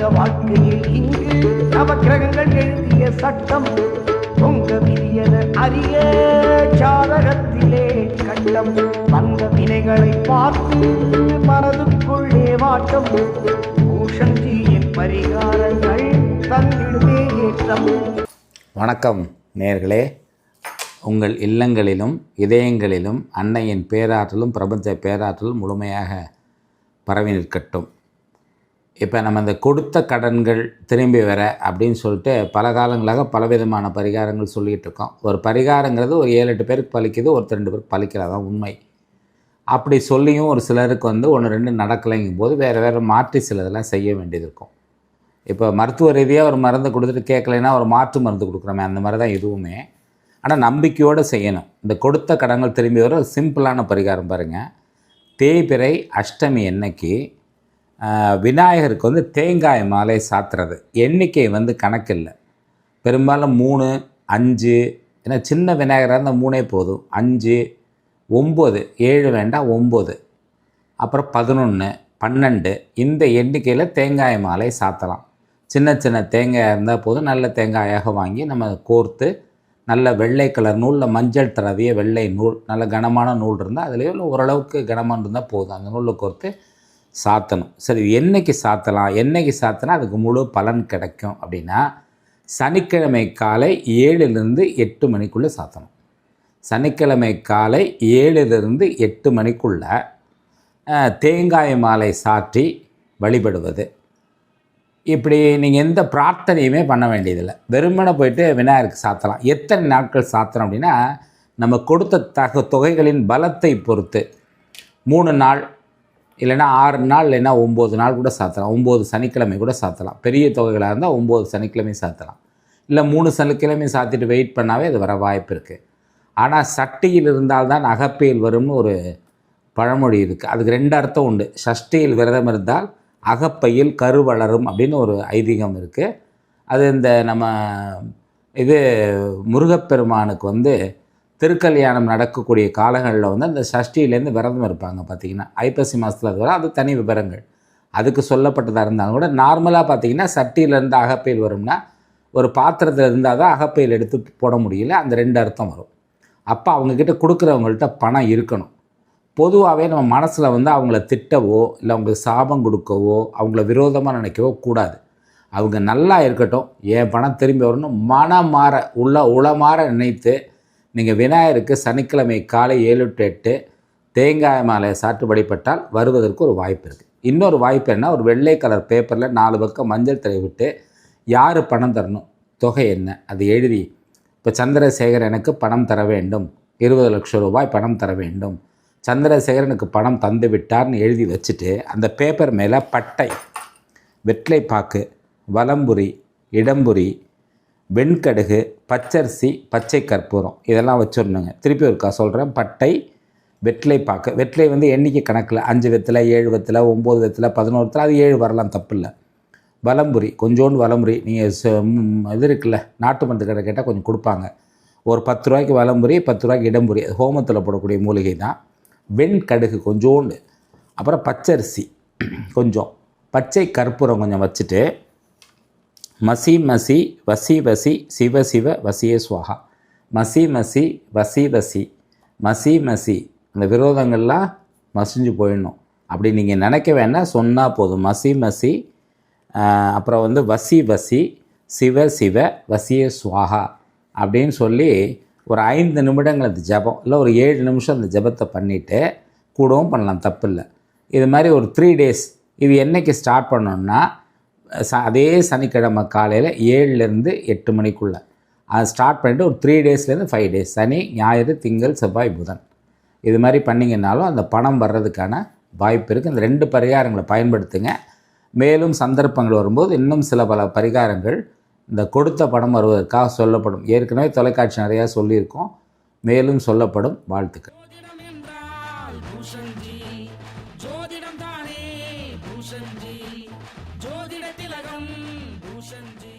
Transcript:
உங்க வாழ்க்கையில் இங்கு நவக்கிரகங்கள் எழுதிய சட்டம் உங்க விதியன அரிய சாதகத்திலே கண்டம் வந்த வினைகளை பார்த்து மனதுக்குள்ளே வாட்டம். பூஷந்தியின் பரிகாரங்கள் தன்னிடுமே ஏற்றம். வணக்கம் நேர்களே. உங்கள் இல்லங்களிலும் இதயங்களிலும் அன்னையின் பேராற்றலும் பிரபஞ்ச பேராற்றலும் முழுமையாக பரவி நிற்கட்டும். இப்போ நம்ம இந்த கொடுத்த கடன்கள் திரும்பி வர அப்படின்னு சொல்லிட்டு பல காலங்களாக பலவிதமான பரிகாரங்கள் சொல்லிகிட்டு இருக்கோம். ஒரு பரிகாரங்கிறது ஒரு ஏழு எட்டு பேருக்கு பழிக்குது ஒருத்தர் ரெண்டு பேருக்கு பழிக்கிறதான் உண்மை. அப்படி சொல்லியும் ஒரு சிலருக்கு வந்து ஒன்று ரெண்டு நடக்கலைங்கும் போது வேறு வேறு மாற்றி சிலதெல்லாம் செய்ய வேண்டியது இருக்கும். இப்போ மருத்துவ ரீதியாக ஒரு மருந்து கொடுத்துட்டு கேட்கலைன்னா ஒரு மாற்று மருந்து கொடுக்குறோமே அந்த மாதிரி தான் இதுவுமே ஆனால் நம்பிக்கையோடு செய்யணும். இந்த கொடுத்த கடன்கள் திரும்பி வர ஒரு சிம்பிளான பரிகாரம் பாருங்கள் தேய்பிறை அஷ்டமி என்னைக்கு விநாயகருக்கு வந்து தேங்காய் மாலை சாத்துறது. எண்ணிக்கை வந்து கணக்கில்லை. பெரும்பாலும் மூணு அஞ்சு ஏன்னா சின்ன விநாயகராக இருந்தால் மூணே போதும். அஞ்சு ஒம்பது ஏழு வேண்டாம் ஒம்பது. அப்புறம் பதினொன்று பன்னெண்டு இந்த எண்ணிக்கையில் தேங்காய் மாலை சாத்தலாம். சின்ன சின்ன தேங்காயாக இருந்தால் போதும். நல்ல தேங்காயாக வாங்கி நம்ம கோர்த்து நல்ல வெள்ளை கலர் நூலில் மஞ்சள் தரவிய வெள்ளை நூல் நல்ல கனமான நூல் இருந்தால் அதுலேயே ஓரளவுக்கு கனமாக இருந்தால் போதும். அந்த நூலில் கோர்த்து சாத்தணும். சரி என்னைக்கு சாத்தலாம்? என்னைக்கு சாத்தினா அதுக்கு முழு பலன் கிடைக்கும் அப்படின்னா சனிக்கிழமை காலை ஏழுலேருந்து எட்டு மணிக்குள்ளே சாத்தணும். சனிக்கிழமை காலை ஏழுலேருந்து எட்டு மணிக்குள்ள தேங்காய் மாலை சாற்றி வழிபடுவது. இப்படி நீங்கள் எந்த பிரார்த்தனையுமே பண்ண வேண்டியதில்லை. வெறுமனை போயிட்டு விநாயகருக்கு சாத்தலாம். எத்தனை நாட்கள் சாத்தணும் அப்படின்னா நம்ம கொடுத்த தக தொகைகளின் பலத்தை பொறுத்து மூணு நாள் இல்லைன்னா ஆறு நாள் இல்லைன்னா ஒம்பது நாள் கூட சாத்தலாம். ஒம்பது சனிக்கிழமை கூட சாத்தலாம். பெரிய தொகைகளாக இருந்தால் ஒம்பது சனிக்கிழமை சாத்தலாம். இல்லை மூணு சனிக்கிழமை சாத்திட்டு வெயிட் பண்ணாவே அது வர வாய்ப்பு இருக்குது ஆனால் சட்டியில் இருந்தால்தான் அகப்பையில் வரும்னு ஒரு பழமொழி இருக்குது அதுக்கு ரெண்டு அர்த்தம் உண்டு. சஷ்டியில் விரதம் இருந்தால் அகப்பையில் கரு வளரும் அப்படின்னு ஒரு ஐதீகம் இருக்குது அது இந்த நம்ம இது முருகப்பெருமானுக்கு வந்து திருக்கல்யாணம் நடக்கக்கூடிய காலங்களில் வந்து அந்த சஷ்டியிலேருந்து விரதம் இருப்பாங்க பார்த்தீங்கன்னா. ஐப்பசி மாதத்தில் அது வர அது தனி விவரங்கள் அதுக்கு சொல்லப்பட்டதாக இருந்தாலும் கூட நார்மலாக பார்த்தீங்கன்னா சட்டியிலேருந்து அகப்பையில் வரும்னா ஒரு பாத்திரத்தில் இருந்தால் தான் அகப்பையில் எடுத்து போட முடியல அந்த ரெண்டு அர்த்தம் வரும். அப்போ அவங்கக்கிட்ட கொடுக்குறவங்கள்ட்ட பணம் இருக்கணும். பொதுவாகவே நம்ம மனசில் வந்து அவங்கள திட்டவோ இல்லை அவங்களுக்கு சாபம் கொடுக்கவோ அவங்கள விரோதமாக நினைக்கவோ கூடாது. அவங்க நல்லா இருக்கட்டும் என் பணம் திரும்பி வரணும் மனமாற உள்ள உளமாற நினைத்து நீங்கள் விநாயகருக்கு சனிக்கிழமை காலை ஏழு டு எட்டு தேங்காய் மாலை சாற்றுப்படிப்பட்டால் வருவதற்கு ஒரு வாய்ப்பு இருக்குது இன்னொரு வாய்ப்பு என்ன? ஒரு வெள்ளை கலர் பேப்பரில் நாலு பக்கம் மஞ்சள் தடவி விட்டு யார் பணம் தரணும்? தொகை என்ன? அது எழுதி இப்போ சந்திரசேகர் எனக்கு பணம் தர வேண்டும். இருபது லட்சம் ரூபாய் பணம் தர வேண்டும். சந்திரசேகரனுக்கு பணம் தந்து விட்டார்னு எழுதி வச்சுட்டு அந்த பேப்பர் மேலே பட்டை வெற்றிலைப்பாக்கு வலம்புரி இடம்புரி வெண்கடுகு பச்சரிசி பச்சை கற்பூரம். இதெல்லாம் வச்சிடணுங்க. திருப்பி ஒருக்கா சொல்கிறேன் பட்டை வெற்றிலைப்பாக்கு வெற்றிலை வந்து எண்ணிக்கை கணக்கில். அஞ்சு வெத்திலை ஏழு வெத்திலை ஒம்பது வெத்தலை பதினோரு வெத்திலை அது ஏழு வரலாம் தப்பு இல்லை வலம்புரி கொஞ்சோண்டு வலம்புரி. நீங்கள் இது இருக்குல்ல நாட்டு மருந்து கடை கேட்டால் கொஞ்சம் கொடுப்பாங்க. ஒரு பத்து ரூபாய்க்கு வலம்புரி பத்து ரூபாய்க்கு இடம்புரி. அது ஹோமத்தில் போடக்கூடிய மூலிகை தான். வெண்கடுகு கொஞ்சோண்டு. அப்புறம் பச்சரிசி கொஞ்சம். பச்சை கற்பூரம் கொஞ்சம் வச்சுட்டு மசி மசி வசி வசி சிவ சிவ வசிய சுவாகா. மசி மசி வசி வசி. மசி மசி. அந்த விரோதங்கள்லாம் மசிஞ்சு போயிடணும். அப்படி நீங்கள் நினைக்க வேண்டாம் சொன்னால் போதும். மசி மசி அப்புறம் வந்து வசி வசி சிவ சிவ வசிய சுவாகா அப்படின்னு சொல்லி ஒரு ஐந்து நிமிடங்கள் அந்த ஜெபம் இல்லை ஒரு ஏழு நிமிஷம் அந்த ஜெபத்தை பண்ணிவிட்டு கூடவும் பண்ணலாம் தப்பு இல்லை இது மாதிரி ஒரு த்ரீ டேஸ் இது என்றைக்கு ஸ்டார்ட் பண்ணோன்னா ச அதே சனிக்கிழமை காலையில் ஏழுலேருந்து எட்டு மணிக்குள்ளே. அதை ஸ்டார்ட் பண்ணிட்டு ஒரு த்ரீ டேஸ்லேருந்து ஃபைவ் டேஸ் சனி ஞாயிறு திங்கள் செவ்வாய் புதன். இது மாதிரி பண்ணிங்கனாலும் அந்த பணம் வர்றதுக்கான வாய்ப்பு இருக்குது இந்த ரெண்டு பரிகாரங்களை பயன்படுத்துங்க. மேலும் சந்தர்ப்பங்கள் வரும்போது இன்னும் சில பல பரிகாரங்கள் இந்த கொடுத்த பணம் வருவதற்காக சொல்லப்படும். ஏற்கனவே தொலைக்காட்சி நிறையா சொல்லியிருக்கோம். மேலும் சொல்லப்படும். வாழ்த்துக்கள். என்றால் பூஷன்ஜி ஜோதிடம் தானே பூஷன்ஜி ஜோதிட திலகம் பூஷன்ஜி